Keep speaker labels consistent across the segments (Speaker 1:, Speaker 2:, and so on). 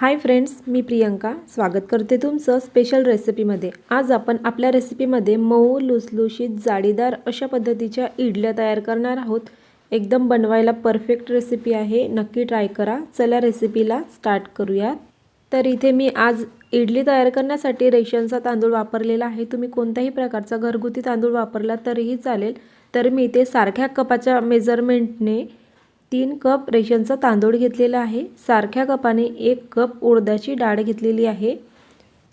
Speaker 1: Hi friends मी प्रियंका. स्वागत करते तुमचं स्पेशल रेसिपीमध्ये आज आपण आपल्या रेसिपीमध्ये मऊ लुसलुशीत जाळीदार अशा पद्धतीच्या इडल्या तयार करणार आहोत. एकदम बनवायला परफेक्ट रेसिपी आहे. नक्की ट्राय करा. चला रेसिपीला स्टार्ट करूयात. तर इथे मी आज इडली तयार करण्यासाठी रेशनचा तांदूळ वापरलेला आहे. तुम्ही कोणत्याही प्रकारचा घरगुती तांदूळ वापरला तरीही चालेल. तर मी इथे सारख्या कपाच्या मेजरमेंटने तीन कप रेशनचा तांदूळ घेतलेला आहे. सारख्या कपाने एक कप उडदाची डाळ घेतलेली आहे.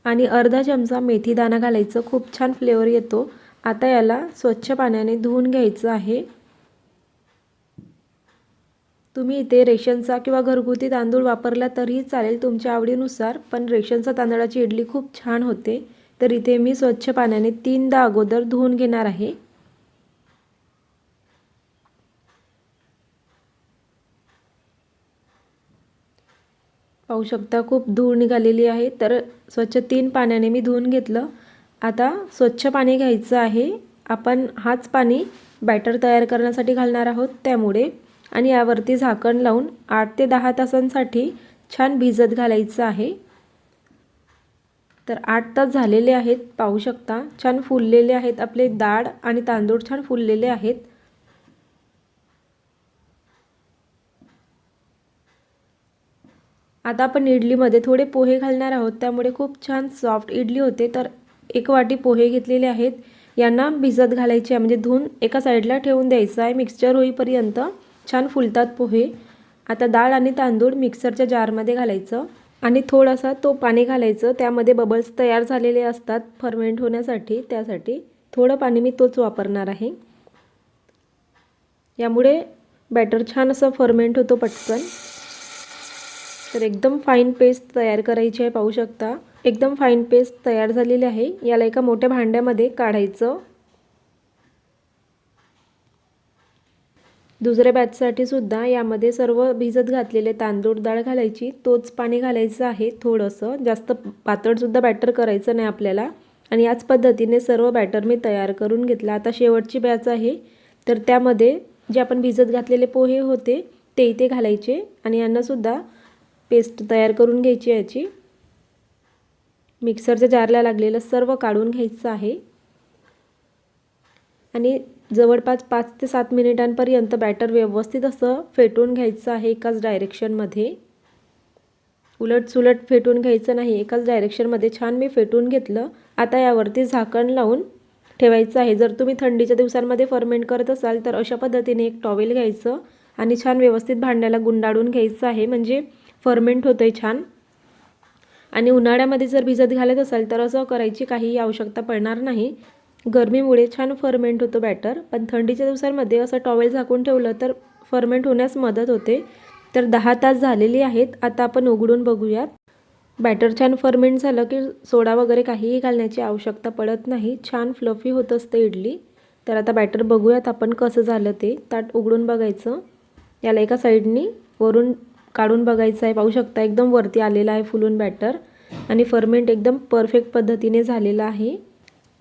Speaker 1: आणि अर्धा चमचा मेथी दाणा घालायचं. खूप छान फ्लेवर येतो. आता याला स्वच्छ पाण्याने धुवून घ्यायचं आहे. तुम्ही इथे रेशनचा किंवा घरगुती तांदूळ वापरला तरीही चालेल तुमच्या आवडीनुसार. पण रेशनचा तांदळाची इडली खूप छान होते. तर इथे मी स्वच्छ पाण्याने तीनदा अगोदर धुवून घेणार आहे. पाहू शकता खूप धूळ निघालेली आहे. तर स्वच्छ तीन पाण्याने मी धुवून घेतलं. आता स्वच्छ पाणी घ्यायचं आहे. आपण हाच पाणी बॅटर तयार करण्यासाठी घालणार आहोत त्यामुळे. आणि यावरती झाकण लावून आठ ते दहा तासांसाठी छान भिजत घालायचं आहे. तर आठ तास झालेले आहेत पाहू शकता. छान फुललेले आहेत आपले डाळ आणि तांदूळ छान फुललेले आहेत. आता आपण इडलीमध्ये थोडे पोहे घालणार आहोत. त्यामुळे खूप छान सॉफ्ट इडली होते. तर एक वाटी पोहे घेतलेले आहेत. यांना भिजत घालायचे आहे. म्हणजे धुवून एका साईडला ठेवून द्यायचं आहे. मिक्सचर होईपर्यंत छान फुलतात पोहे. आता डाळ आणि तांदूळ मिक्सरच्या जारमध्ये घालायचं. आणि थोडासा तो पाणी घालायचं. त्यामध्ये बबल्स तयार झालेले असतात फर्मेंट होण्यासाठी. त्यासाठी थोडं पाणी मी तोच वापरणार आहे. यामुळे बॅटर छान असं फर्मेंट होतो पटकन. तर एकदम फाईन पेस्ट तयार करायची आहे पाहू शकता. एकदम फाईन पेस्ट तयार झालेली आहे. याला एका मोठ्या भांड्यामध्ये काढायचं. दुसऱ्या बॅचसाठी सुद्धा यामध्ये सर्व भिजत घातलेले तांदूळ डाळ घालायची. तोच पाणी घालायचं आहे थोडंसं. जास्त पातळसुद्धा बॅटर करायचं नाही आपल्याला. आणि याच पद्धतीने सर्व बॅटर मी तयार करून घेतला. आता शेवटची बॅच आहे. तर त्यामध्ये जे आपण भिजत घातलेले पोहे होते ते इथे घालायचे. आणि यांनासुद्धा पेस्ट तयार करून घ्यायची याची. मिक्सरच्या जारला लागलेलं सर्व काढून घ्यायचं आहे. आणि जवळपास पाच ते सात मिनिटांपर्यंत बॅटर व्यवस्थित असं फेटून घ्यायचं आहे एकाच डायरेक्शनमध्ये उलट सुलट फेटून घ्यायचं नाही एकाच डायरेक्शनमध्ये छान मी फेटून घेतलं. आता यावरती झाकण लावून ठेवायचं आहे. जर तुम्ही थंडीच्या दिवसांमध्ये फर्मेंट करत असाल तर अशा पद्धतीने एक टॉवेल घ्यायचं आणि छान व्यवस्थित भांड्याला गुंडाळून घ्यायचं आहे. म्हणजे फर्मेंट होतं आहे छान. आणि उन्हाळ्यामध्ये जर भिजत घालत असाल तर असं करायची काहीही आवश्यकता पडणार नाही. गरमीमुळे छान फर्मेंट होतो बॅटर. पण थंडीच्या दिवसांमध्ये असं टॉवेल झाकून ठेवलं तर फर्मेंट होण्यास मदत होते. तर दहा तास झालेली आहेत. आता आपण उघडून बघूयात. बॅटर छान फर्मेंट झालं की सोडा वगैरे काहीही घालण्याची आवश्यकता पडत नाही. छान फ्लफी होत असते इडली. तर आता बॅटर बघूयात आपण कसं झालं ते. ताट उघडून बघायचं. याला एका साईडनी वरून काढून बघायचं आहे. पाहू शकता एकदम वरती आलेला आहे फुलून बॅटर. आणि फर्मेंट एकदम परफेक्ट पद्धतीने झालेलं आहे.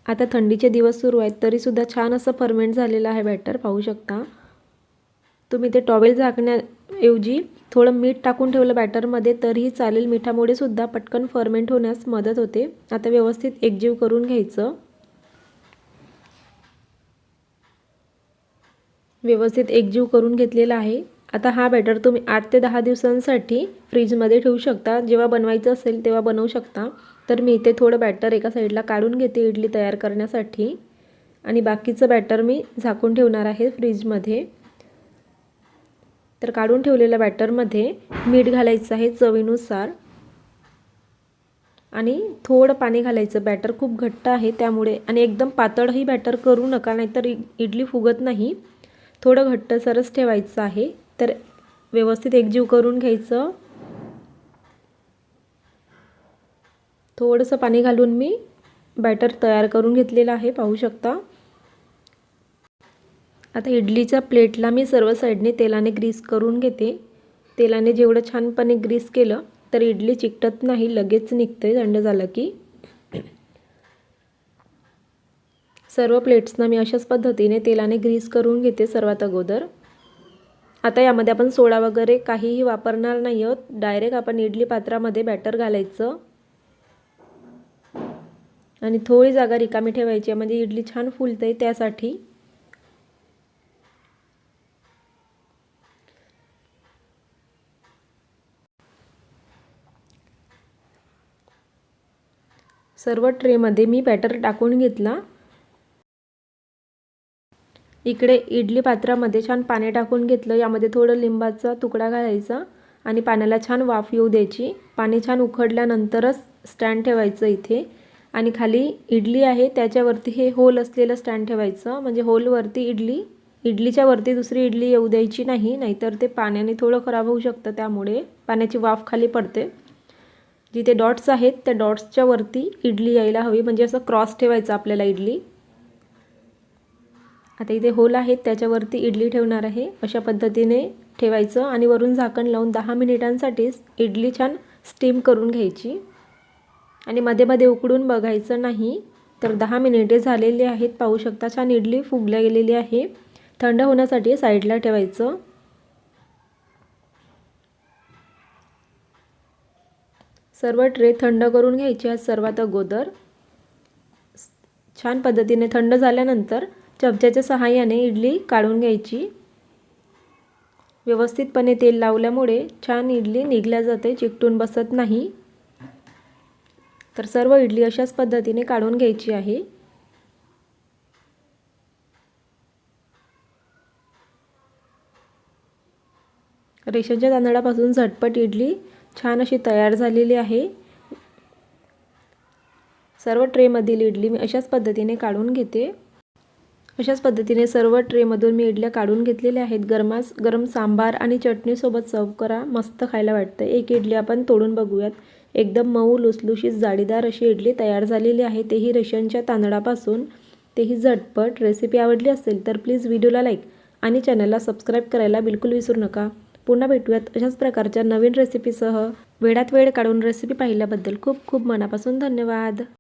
Speaker 1: आता थंडीचे दिवस सुरू आहेत तरीसुद्धा छान असं फर्मेंट झालेलं आहे बॅटर. पाहू शकता. तुम्ही ते टॉवेल झाकण्याऐवजी थोडं मीठ टाकून ठेवलं बॅटरमध्ये तरीही चालेल. मिठामुळे सुद्धा पटकन फर्मेंट होण्यास मदत होते. आता व्यवस्थित एकजीव करून घ्यायचं. व्यवस्थित एकजीव करून घेतलेला आहे. आता हा बॅटर तुम्ही आठ ते दहा दिवसांसाठी फ्रीजमध्ये ठेवू शकता. जेव्हा बनवायचं असेल तेव्हा बनवू शकता. तर मी इथे थोडं बॅटर एका साईडला काढून घेते इडली तयार करण्यासाठी. आणि बाकीचं बॅटर मी झाकून ठेवणार आहे फ्रीजमध्ये तर काढून ठेवलेल्या बॅटरमध्ये मीठ घालायचं आहे चवीनुसार. आणि थोडं पाणी घालायचं. बॅटर खूप घट्ट आहे त्यामुळे आणि एकदम पातळही बॅटर करू नका नाहीतर इडली फुगत नाही. थोडं घट्टसरच ठेवायचं आहे. तर व्यवस्थित एकजीव करून घ्यायचं. थोडंसं पाणी घालून मी बॅटर तयार करून घेतलेलं आहे पाहू शकता. आता इडलीच्या प्लेटला मी सर्व साईडने तेलाने ग्रीस करून घेते. तेलाने जेवढं छानपणे ग्रीस केलं तर इडली चिकटत नाही लगेच निघते थंड झालं की. सर्व प्लेट्सना मी अशाच पद्धतीने तेलाने ग्रीस करून घेते सर्वात अगोदर. आता यामध्ये आपण सोडा वगैरे काहीही वापरणार नाही आहोत. डायरेक्ट आपण इडली पात्रामध्ये बॅटर घालायचं. आणि थोडी जागा रिकामी ठेवायची. आहे म्हणजे इडली छान फुलते त्यासाठी. सर्व ट्रेमध्ये मी बॅटर टाकून घेतला. इकडे इडली पात्रामध्ये छान पाणी टाकून घेतलं. यामध्ये थोडं लिंबाचा तुकडा घालायचा आणि पाण्याला छान वाफ येऊ द्यायची. पाणी छान उखडल्यानंतरच स्टँड ठेवायचं इथे. आणि खाली इडली आहे त्याच्यावरती हे होल असलेलं स्टँड ठेवायचं. म्हणजे होलवरती इडली इडलीच्या वरती दुसरी इडली येऊ द्यायची नाही नाहीतर ते पाण्याने थोडं खराब होऊ शकतं त्यामुळे पाण्याची वाफ खाली पडते. जिथे डॉट्स आहेत त्या डॉट्सच्या वरती इडली यायला हवी. म्हणजे असं क्रॉस ठेवायचं आपल्याला इडली. आता इथे होल आहेत त्याच्यावरती इडली ठेवणार आहे. अशा पद्धतीने ठेवायचं आणि वरून झाकण लावून दहा मिनिटांसाठीच इडली छान स्टीम करून घ्यायची. आणि मध्ये मध्ये उकडून बघायचं नाही तर दहा मिनिटे झालेली आहेत. पाहू शकता छान इडली फुगल्या गेलेली आहे. थंड होण्यासाठी साईडला ठेवायचं. सर्व ट्रे थंड करून घ्यायची आहेत सर्वात अगोदर. छान पद्धतीने थंड झाल्यानंतर चमच्याच्या सहाय्याने इडली काढून घ्यायची. व्यवस्थितपणे तेल लावल्यामुळे छान इडली निघल्या जाते चिकटून बसत नाही. तर सर्व इडली अशाच पद्धतीने काढून घ्यायची आहे. रेशनच्या तांदळापासून झटपट इडली छान अशी तयार झालेली आहे. सर्व ट्रेमधील इडली मी अशाच पद्धतीने काढून घेते. अशाच पद्धतीने सर्व ट्रेमधून मी इडल्या काढून घेतलेल्या आहेत. गरमास गरम सांबार आणि चटणीसोबत सर्व करा. मस्त खायला वाटतं एक इडली आपण तोडून बघूयात. एकदम मऊ लुसलुशीत जाळीदार अशी इडली तयार झालेली आहे. तेही रेशनच्या तांदळापासून. तेही झटपट. रेसिपी आवडली असेल तर प्लीज व्हिडिओला लाईक आणि चॅनलला सबस्क्राईब करायला बिलकुल विसरू नका. पुन्हा भेटूयात अशाच प्रकारच्या नवीन रेसिपीसह. वेळात वेळ काढून रेसिपी पाहिल्याबद्दल खूप खूप मनापासून धन्यवाद.